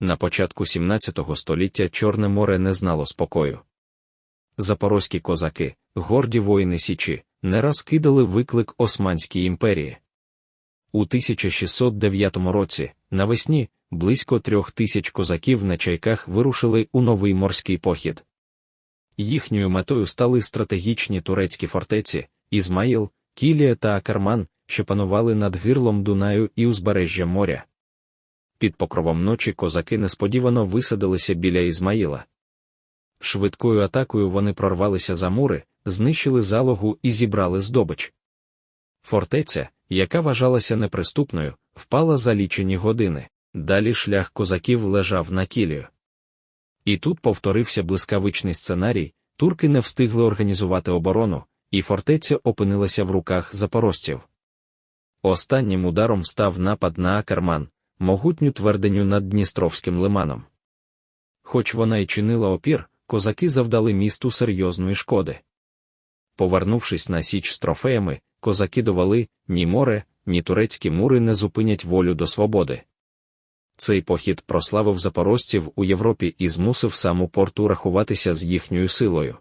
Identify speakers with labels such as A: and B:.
A: На початку 17 століття Чорне море не знало спокою. Запорозькі козаки, горді воїни Січі, не раз кидали виклик Османській імперії. У 1609 році, навесні, близько трьох тисяч козаків на чайках вирушили у новий морський похід. Їхньою метою стали стратегічні турецькі фортеці Ізмаїл, Кілія та Акарман, що панували над гирлом Дунаю і узбережжям моря. Під покровом ночі козаки несподівано висадилися біля Ізмаїла. Швидкою атакою вони прорвалися за мури, знищили залогу і зібрали здобич. Фортеця, яка вважалася неприступною, впала за лічені години. Далі шлях козаків лежав на кілію. І тут повторився блискавичний сценарій, турки не встигли організувати оборону, і фортеця опинилася в руках запорожців. Останнім ударом став напад на Акарман, могутню тверденю над Дністровським лиманом. Хоч вона й чинила опір, козаки завдали місту серйозної шкоди. Повернувшись на січ з трофеями, козаки довели, ні море, ні турецькі мури не зупинять волю до свободи. Цей похід прославив запорожців у Європі і змусив саму порту рахуватися з їхньою силою.